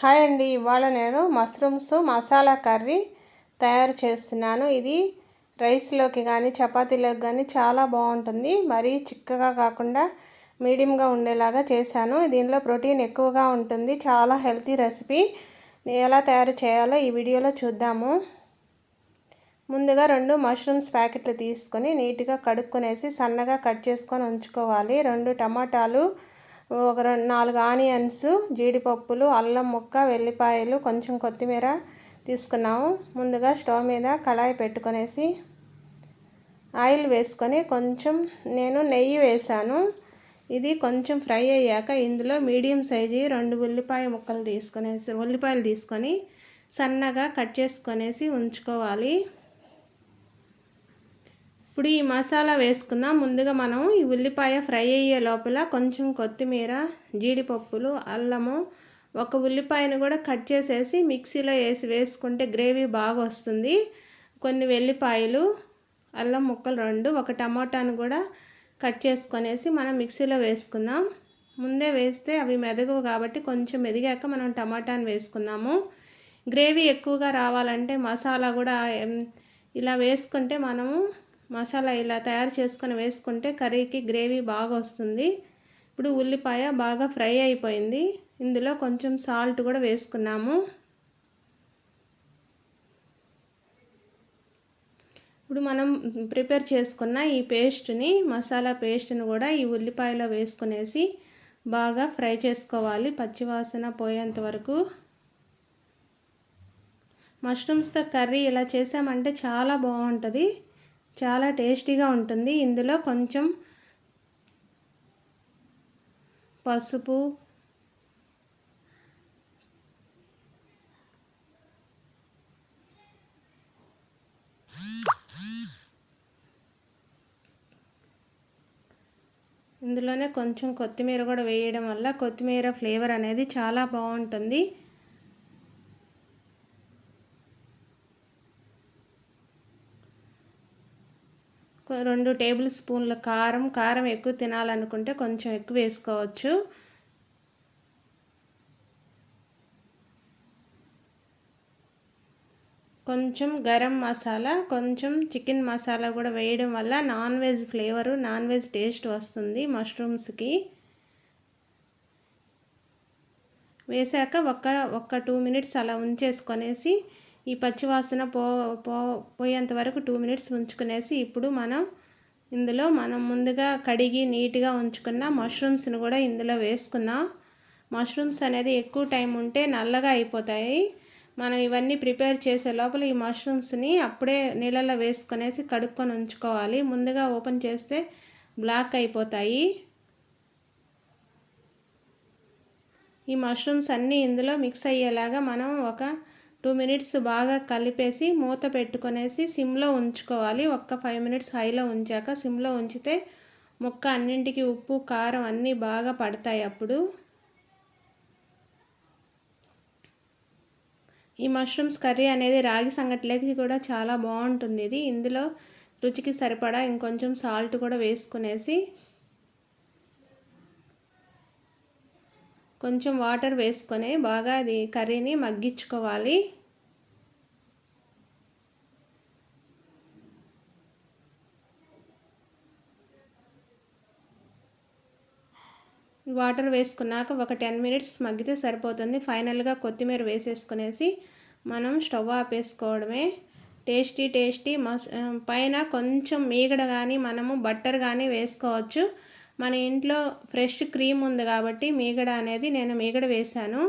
Hi అండి ఇవాళ నేను మష్రూమ్స్ మసాలా కర్రీ తయారు చేస్తున్నాను. ఇది రైస్లోకి కానీ చపాతీలోకి కానీ చాలా బాగుంటుంది. మరీ చిక్కగా కాకుండా మీడియంగా ఉండేలాగా చేశాను. దీనిలో ప్రోటీన్ ఎక్కువగా ఉంటుంది. చాలా హెల్తీ రెసిపీ. ఎలా తయారు చేయాలో ఈ వీడియోలో చూద్దాము. ముందుగా రెండు మష్రూమ్స్ ప్యాకెట్లు తీసుకొని నీట్గా కడుక్కునేసి సన్నగా కట్ చేసుకొని ఉంచుకోవాలి. రెండు టమాటాలు ఒక రెండు నాలుగు ఆనియన్స్ జీడిపప్పులు అల్లం ముక్క వెల్లిపాయలు కొంచెం కొత్తిమీర తీసుకున్నాము. ముందుగా స్టవ్ మీద కళాయి పెట్టుకొనేసి ఆయిల్ వేసుకొని కొంచెం నేను నెయ్యి వేసాను. ఇది కొంచెం ఫ్రై అయ్యాక ఇందులో మీడియం సైజు రెండు ఉల్లిపాయ ముక్కలు తీసుకునేసి ఉల్లిపాయలు తీసుకొని సన్నగా కట్ చేసుకొనేసి ఉంచుకోవాలి. ఇప్పుడు ఈ మసాలా వేసుకుందాం. ముందుగా మనం ఈ ఉల్లిపాయ ఫ్రై అయ్యే లోపల కొంచెం కొత్తిమీర జీడిపప్పులు అల్లము ఒక ఉల్లిపాయను కూడా కట్ చేసేసి మిక్సీలో వేసి వేసుకుంటే గ్రేవీ బాగా వస్తుంది. కొన్ని వెల్లిపాయలు అల్లం ముక్కలు రెండు ఒక టమాటాను కూడా కట్ చేసుకొనేసి మనం మిక్సీలో వేసుకుందాం. ముందే వేస్తే అవి మెదగవు కాబట్టి కొంచెం మెదిగాక మనం టమాటాను వేసుకుందాము. గ్రేవీ ఎక్కువగా రావాలంటే మసాలా కూడా ఇలా వేసుకుంటే మనము మసాలా ఇలా తయారు చేసుకొని వేసుకుంటే కర్రీకి గ్రేవీ బాగా వస్తుంది. ఇప్పుడు ఉల్లిపాయ బాగా ఫ్రై అయిపోయింది. ఇందులో కొంచెం సాల్ట్ కూడా వేసుకున్నాము. ఇప్పుడు మనం ప్రిపేర్ చేసుకున్న ఈ పేస్ట్ని మసాలా పేస్ట్ని కూడా ఈ ఉల్లిపాయలో వేసుకునేసి బాగా ఫ్రై చేసుకోవాలి పచ్చివాసన పోయేంత వరకు. మష్రూమ్స్తో కర్రీ ఇలా చేసామంటే చాలా బాగుంటుంది. చాలా టేస్టీగా ఉంటుంది. ఇందులో కొంచెం పసుపు ఇందులోనే కొంచెం కొత్తిమీర కూడా వేయడం వల్ల కొత్తిమీర ఫ్లేవర్ అనేది చాలా బాగుంటుంది. రెండు టేబుల్ స్పూన్ల కారం కారం ఎక్కువ తినాలనుకుంటే కొంచెం ఎక్కువ వేసుకోవచ్చు. కొంచెం గరం మసాలా కొంచెం చికెన్ మసాలా కూడా వేయడం వల్ల non veg flavour non veg taste వస్తుంది మష్రూమ్స్కి. వేసాక ఒక్క ఒక్క టూ మినిట్స్ అలా ఉంచేసుకొనేసి ఈ పచ్చివాసన పో పో పోయేంత వరకు టూ మినిట్స్ ఉంచుకునేసి ఇప్పుడు మనం ఇందులో మనం ముందుగా కడిగి నీట్గా ఉంచుకున్న మష్రూమ్స్ని కూడా ఇందులో వేసుకున్నాం మష్రూమ్స్ అనేది ఎక్కువ టైం ఉంటే నల్లగా అయిపోతాయి. మనం ఇవన్నీ ప్రిపేర్ చేసే లోపల ఈ మష్రూమ్స్ని అప్పుడే నీళ్ళల్లో వేసుకునేసి కడుక్కొని ఉంచుకోవాలి. ముందుగా ఓపెన్ చేస్తే బ్లాక్ అయిపోతాయి. ఈ మష్రూమ్స్ అన్నీ ఇందులో మిక్స్ అయ్యేలాగా మనం ఒక టూ మినిట్స్ బాగా కలిపేసి మూత పెట్టుకొనేసి సిమ్లో ఉంచుకోవాలి. ఒక్క ఫైవ్ మినిట్స్ హైలో ఉంచాక సిమ్లో ఉంచితే ముక్క అన్నింటికి ఉప్పు కారం అన్నీ బాగా పడతాయి అప్పుడు. ఈ మష్రూమ్స్ కర్రీ అనేది రాగి సంగట్లేకి కూడా చాలా బాగుంటుంది ఇది. ఇందులో రుచికి సరిపడా ఇంకొంచెం సాల్ట్ కూడా వేసుకునేసి కొంచెం వాటర్ వేసుకొని బాగా అది కర్రీని మగ్గించుకోవాలి. వాటర్ వేసుకున్నాక ఒక టెన్ మినిట్స్ మగ్గితే సరిపోతుంది. ఫైనల్గా కొత్తిమీర వేసేసుకునేసి మనం స్టవ్ ఆపేసుకోవడమే. టేస్టీ టేస్టీ మస్ పైన కొంచెం మీగడ కానీ మనము బట్టర్ కానీ వేసుకోవచ్చు. మన ఇంట్లో ఫ్రెష్ క్రీమ్ ఉంది కాబట్టి మీగడ అనేది నేను మీగడ వేశాను.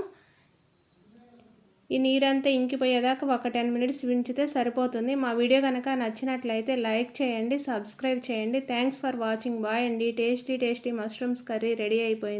ఈ నీరంతా ఇంకిపోయేదాకా ఒక టెన్ మినిట్స్ వించితే సరిపోతుంది. మా వీడియో కనుక నచ్చినట్లయితే లైక్ చేయండి సబ్స్క్రైబ్ చేయండి. Thanks for watching. బాయ్ అండి. Tasty tasty mushrooms curry ready అయిపోయింది.